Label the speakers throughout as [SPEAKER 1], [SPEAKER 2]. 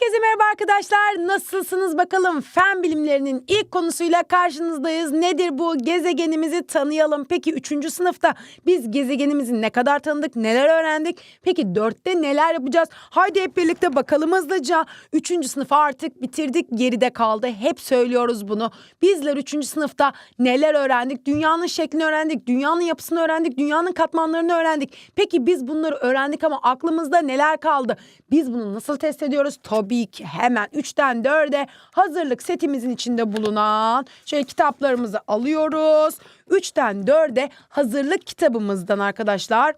[SPEAKER 1] Herkese merhaba arkadaşlar. Nasılsınız bakalım? Fen bilimlerinin ilk konusuyla karşınızdayız. Nedir bu? Gezegenimizi tanıyalım. Peki 3. sınıfta biz gezegenimizi ne kadar tanıdık? Neler öğrendik? Peki 4'te neler yapacağız? Haydi hep birlikte bakalım hızlıca. 3. sınıfı artık bitirdik. Geride kaldı. Hep söylüyoruz bunu. Bizler 3. sınıfta neler öğrendik? Dünyanın şeklini öğrendik. Dünyanın yapısını öğrendik. Dünyanın katmanlarını öğrendik. Peki biz bunları öğrendik ama aklımızda neler kaldı? Biz bunu nasıl test ediyoruz? Tabii ki hemen 3'ten 4'e hazırlık setimizin içinde bulunan şöyle kitaplarımızı alıyoruz. 3'ten 4'e hazırlık kitabımızdan arkadaşlar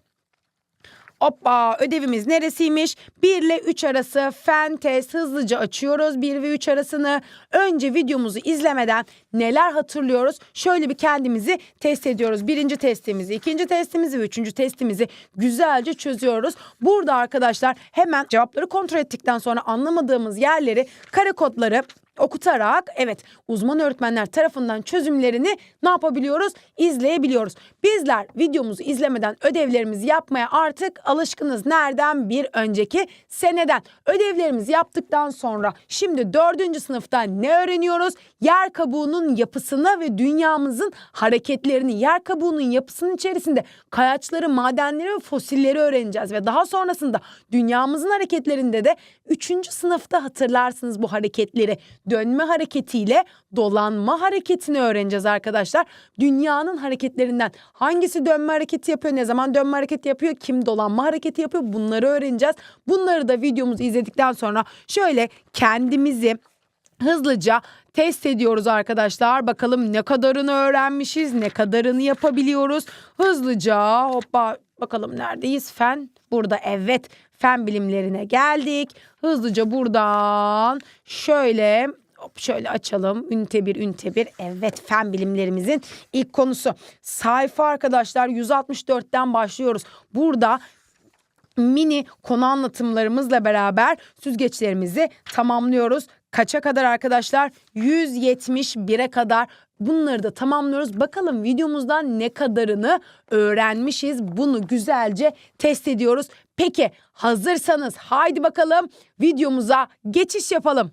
[SPEAKER 1] Hoppa ödevimiz neresiymiş? 1 ile 3 arası fen test hızlıca açıyoruz 1 ve 3 arasını. Önce videomuzu izlemeden neler hatırlıyoruz? Şöyle bir kendimizi test ediyoruz. Birinci testimizi, ikinci testimizi ve üçüncü testimizi güzelce çözüyoruz. Burada arkadaşlar hemen cevapları kontrol ettikten sonra anlamadığımız yerleri kare kodları okutarak evet uzman öğretmenler tarafından çözümlerini ne yapabiliyoruz? İzleyebiliyoruz. Bizler videomuzu izlemeden ödevlerimizi yapmaya artık alışkınız. Nereden? Bir önceki seneden. Ödevlerimizi yaptıktan sonra şimdi dördüncü sınıfta ne öğreniyoruz? Yer kabuğunun yapısını ve dünyamızın hareketlerini, yer kabuğunun yapısının içerisinde kayaçları, madenleri ve fosilleri öğreneceğiz. Ve daha sonrasında dünyamızın hareketlerinde de üçüncü sınıfta hatırlarsınız bu hareketleri dönme hareketiyle dolanma hareketini öğreneceğiz arkadaşlar. Dünyanın hareketlerinden hangisi dönme hareketi yapıyor, ne zaman dönme hareketi yapıyor, kim dolanma hareketi yapıyor bunları öğreneceğiz. Bunları da videomuzu izledikten sonra şöyle kendimizi hızlıca test ediyoruz arkadaşlar. Bakalım ne kadarını öğrenmişiz, ne kadarını yapabiliyoruz. Hızlıca hoppa bakalım neredeyiz? Fen burada evet fen bilimlerine geldik. Hızlıca buradan şöyle hop şöyle açalım. Ünite bir, ünite bir. Evet fen bilimlerimizin ilk konusu. Sayfa arkadaşlar 164'ten başlıyoruz. Burada mini konu anlatımlarımızla beraber süzgeçlerimizi tamamlıyoruz. Kaça kadar arkadaşlar? 171'e kadar bunları da tamamlıyoruz. Bakalım videomuzdan ne kadarını öğrenmişiz. Bunu güzelce test ediyoruz. Peki hazırsanız haydi bakalım videomuza geçiş yapalım.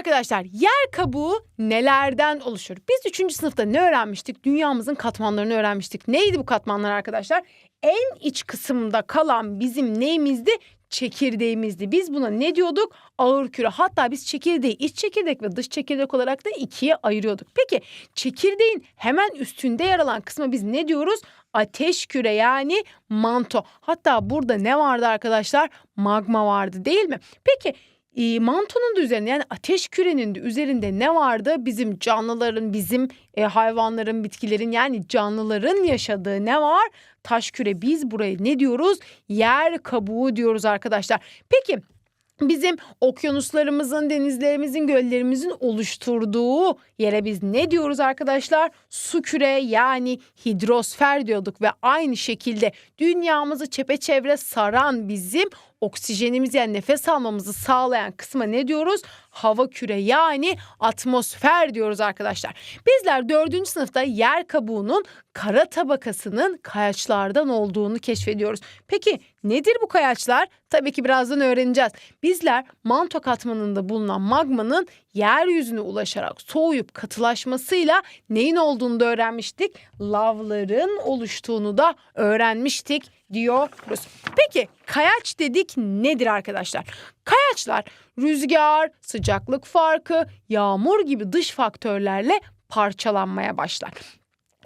[SPEAKER 1] Arkadaşlar yer kabuğu nelerden oluşur? Biz 3. sınıfta ne öğrenmiştik? Dünyamızın katmanlarını öğrenmiştik. Neydi bu katmanlar arkadaşlar? En iç kısımda kalan bizim neyimizdi? Çekirdeğimizdi. Biz buna ne diyorduk? Ağır küre. Hatta biz çekirdeği iç çekirdek ve dış çekirdek olarak da ikiye ayırıyorduk. Peki çekirdeğin hemen üstünde yer alan kısma biz ne diyoruz? Ateş küre yani manto. Hatta burada ne vardı arkadaşlar? Magma vardı değil mi? Peki e, mantonun da üzerinde yani ateş kürenin de üzerinde ne vardı? Bizim canlıların, bizim e, hayvanların, bitkilerin yani canlıların yaşadığı ne var? Taş küre. Biz buraya ne diyoruz? Yer kabuğu diyoruz arkadaşlar. Peki bizim okyanuslarımızın, denizlerimizin, göllerimizin oluşturduğu yere biz ne diyoruz arkadaşlar? Su küre yani hidrosfer diyorduk ve aynı şekilde dünyamızı çepeçevre saran bizim oksijenimizi yani nefes almamızı sağlayan kısma ne diyoruz? Hava küre yani atmosfer diyoruz arkadaşlar. Bizler dördüncü sınıfta yer kabuğunun kara tabakasının kayaçlardan olduğunu keşfediyoruz. Peki nedir bu kayaçlar? Tabii ki birazdan öğreneceğiz. Bizler manto katmanında bulunan magmanın yeryüzüne ulaşarak soğuyup katılaşmasıyla neyin olduğunu da öğrenmiştik. Lavların oluştuğunu da öğrenmiştik diyoruz. Peki kayaç dedik nedir arkadaşlar? Kayaçlar rüzgar, sıcaklık farkı, yağmur gibi dış faktörlerle parçalanmaya başlar.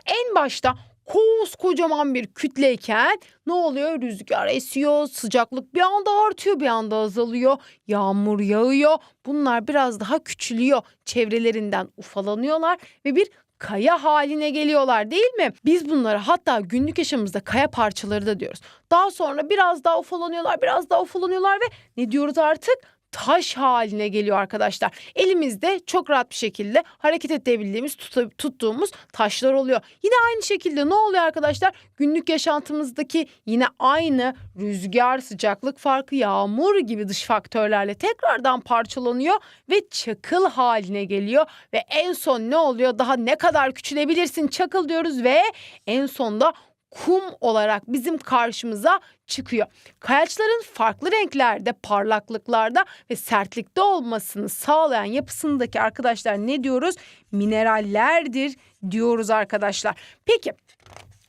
[SPEAKER 1] En başta koskocaman bir kütleyken ne oluyor? Rüzgar esiyor, sıcaklık bir anda artıyor, bir anda azalıyor, yağmur yağıyor. Bunlar biraz daha küçülüyor, çevrelerinden ufalanıyorlar ve bir kaya haline geliyorlar değil mi? Biz bunlara hatta günlük yaşamımızda kaya parçaları da diyoruz. Daha sonra biraz daha ufalanıyorlar, biraz daha ufalanıyorlar ve ne diyoruz artık? Taş haline geliyor arkadaşlar. Elimizde çok rahat bir şekilde hareket edebildiğimiz, tut tuttuğumuz taşlar oluyor. Yine aynı şekilde ne oluyor arkadaşlar? Günlük yaşantımızdaki yine aynı rüzgar, sıcaklık farkı, yağmur gibi dış faktörlerle tekrardan parçalanıyor ve çakıl haline geliyor ve en son ne oluyor? Daha ne kadar küçülebilirsin çakıl diyoruz ve en sonda kum olarak bizim karşımıza çıkıyor. Kayaçların farklı renklerde, parlaklıklarda ve sertlikte olmasını sağlayan yapısındaki arkadaşlar ne diyoruz? Minerallerdir diyoruz arkadaşlar. Peki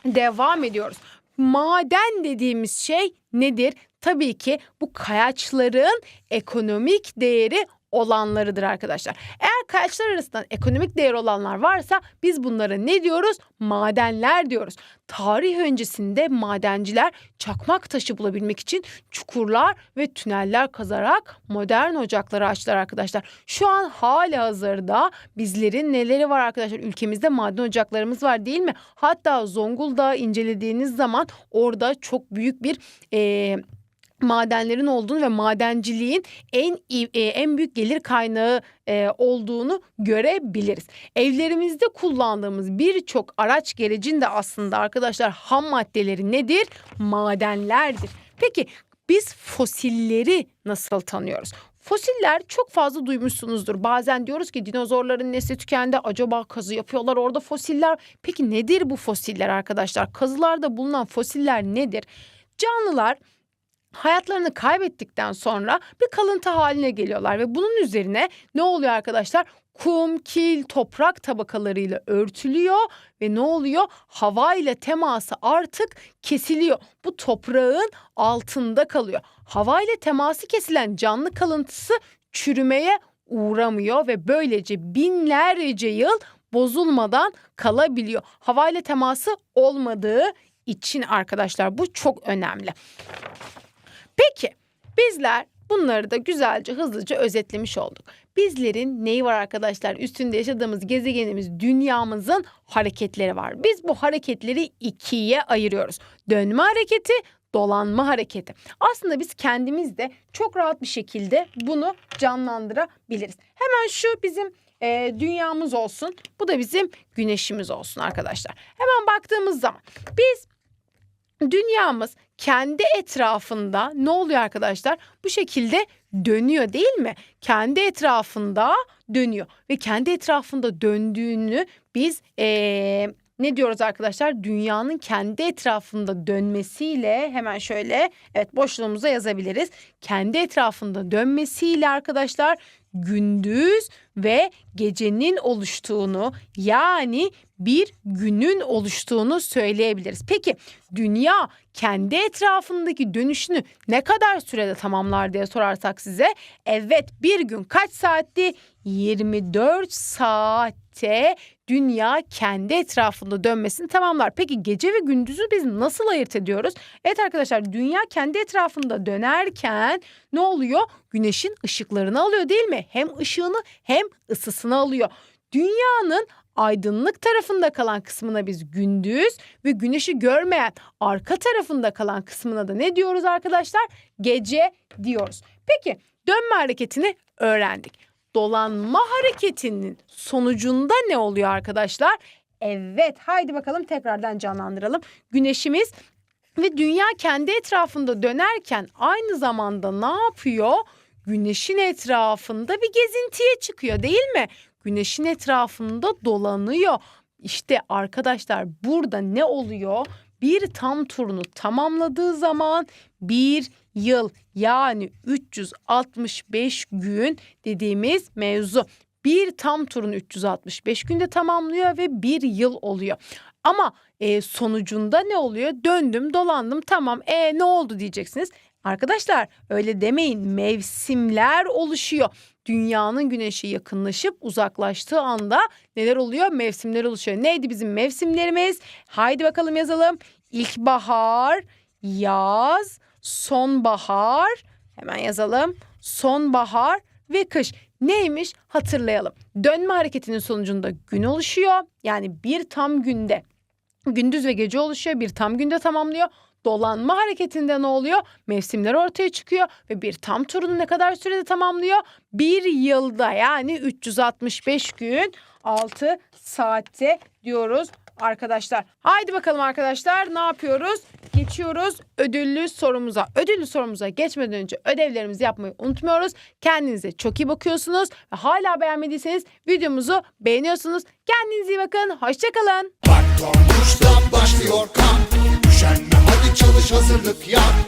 [SPEAKER 1] devam ediyoruz. Maden dediğimiz şey nedir? Tabii ki bu kayaçların ekonomik değeri olanlarıdır arkadaşlar. Eğer kayaçlar arasından ekonomik değer olanlar varsa biz bunlara ne diyoruz? Madenler diyoruz. Tarih öncesinde madenciler çakmak taşı bulabilmek için çukurlar ve tüneller kazarak modern ocakları açtılar arkadaşlar. Şu an hala hazırda bizlerin neleri var arkadaşlar? Ülkemizde maden ocaklarımız var değil mi? Hatta Zonguldak'ı incelediğiniz zaman orada çok büyük bir... Ee, madenlerin olduğunu ve madenciliğin en e, en büyük gelir kaynağı e, olduğunu görebiliriz. Evlerimizde kullandığımız birçok araç gerecin de aslında arkadaşlar ham maddeleri nedir? Madenlerdir. Peki biz fosilleri nasıl tanıyoruz? Fosiller çok fazla duymuşsunuzdur. Bazen diyoruz ki dinozorların nesli tükendi. Acaba kazı yapıyorlar orada fosiller. Peki nedir bu fosiller arkadaşlar? Kazılarda bulunan fosiller nedir? Canlılar hayatlarını kaybettikten sonra bir kalıntı haline geliyorlar ve bunun üzerine ne oluyor arkadaşlar? Kum, kil, toprak tabakalarıyla örtülüyor ve ne oluyor? Hava ile teması artık kesiliyor. Bu toprağın altında kalıyor. Hava ile teması kesilen canlı kalıntısı çürümeye uğramıyor ve böylece binlerce yıl bozulmadan kalabiliyor. Hava ile teması olmadığı için arkadaşlar bu çok önemli. Peki bizler bunları da güzelce hızlıca özetlemiş olduk. Bizlerin neyi var arkadaşlar? Üstünde yaşadığımız gezegenimiz dünyamızın hareketleri var. Biz bu hareketleri ikiye ayırıyoruz. Dönme hareketi, dolanma hareketi. Aslında biz kendimiz de çok rahat bir şekilde bunu canlandırabiliriz. Hemen şu bizim e, dünyamız olsun. Bu da bizim güneşimiz olsun arkadaşlar. Hemen baktığımız zaman biz dünyamız kendi etrafında ne oluyor arkadaşlar? Bu şekilde dönüyor değil mi? Kendi etrafında dönüyor ve kendi etrafında döndüğünü biz eee, ne diyoruz arkadaşlar? Dünyanın kendi etrafında dönmesiyle hemen şöyle evet boşluğumuza yazabiliriz. Kendi etrafında dönmesiyle arkadaşlar gündüz ve gecenin oluştuğunu yani bir günün oluştuğunu söyleyebiliriz. Peki dünya kendi etrafındaki dönüşünü ne kadar sürede tamamlar diye sorarsak size evet bir gün kaç saatti? 24 saatte dünya kendi etrafında dönmesini tamamlar. Peki gece ve gündüzü biz nasıl ayırt ediyoruz? Evet arkadaşlar dünya kendi etrafında dönerken ne oluyor? Güneşin ışıklarını alıyor değil mi? Hem ışığını hem ısısını alıyor. Dünyanın aydınlık tarafında kalan kısmına biz gündüz ve güneşi görmeyen arka tarafında kalan kısmına da ne diyoruz arkadaşlar? Gece diyoruz. Peki dönme hareketini öğrendik. Dolanma hareketinin sonucunda ne oluyor arkadaşlar? Evet haydi bakalım tekrardan canlandıralım. Güneşimiz ve dünya kendi etrafında dönerken aynı zamanda ne yapıyor? Güneşin etrafında bir gezintiye çıkıyor değil mi? Güneşin etrafında dolanıyor. İşte arkadaşlar burada ne oluyor? Bir tam turunu tamamladığı zaman bir yıl yani 365 gün dediğimiz mevzu. Bir tam turunu 365 günde tamamlıyor ve bir yıl oluyor. Ama e, sonucunda ne oluyor? Döndüm dolandım tamam e ne oldu diyeceksiniz. Arkadaşlar öyle demeyin mevsimler oluşuyor. Dünyanın güneşi yakınlaşıp uzaklaştığı anda neler oluyor? Mevsimler oluşuyor. Neydi bizim mevsimlerimiz? Haydi bakalım yazalım. İlkbahar, yaz, sonbahar. Hemen yazalım. Sonbahar ve kış. Neymiş? Hatırlayalım. Dönme hareketinin sonucunda gün oluşuyor. Yani bir tam günde gündüz ve gece oluşuyor. Bir tam günde tamamlıyor. Dolanma hareketinde ne oluyor? Mevsimler ortaya çıkıyor ve bir tam turunu ne kadar sürede tamamlıyor? Bir yılda yani 365 gün 6 saatte diyoruz arkadaşlar. Haydi bakalım arkadaşlar ne yapıyoruz? Geçiyoruz ödüllü sorumuza. Ödüllü sorumuza geçmeden önce ödevlerimizi yapmayı unutmuyoruz. Kendinize çok iyi bakıyorsunuz ve hala beğenmediyseniz videomuzu beğeniyorsunuz. Kendinize iyi bakın. Hoşçakalın.
[SPEAKER 2] Çalış hazırlık yap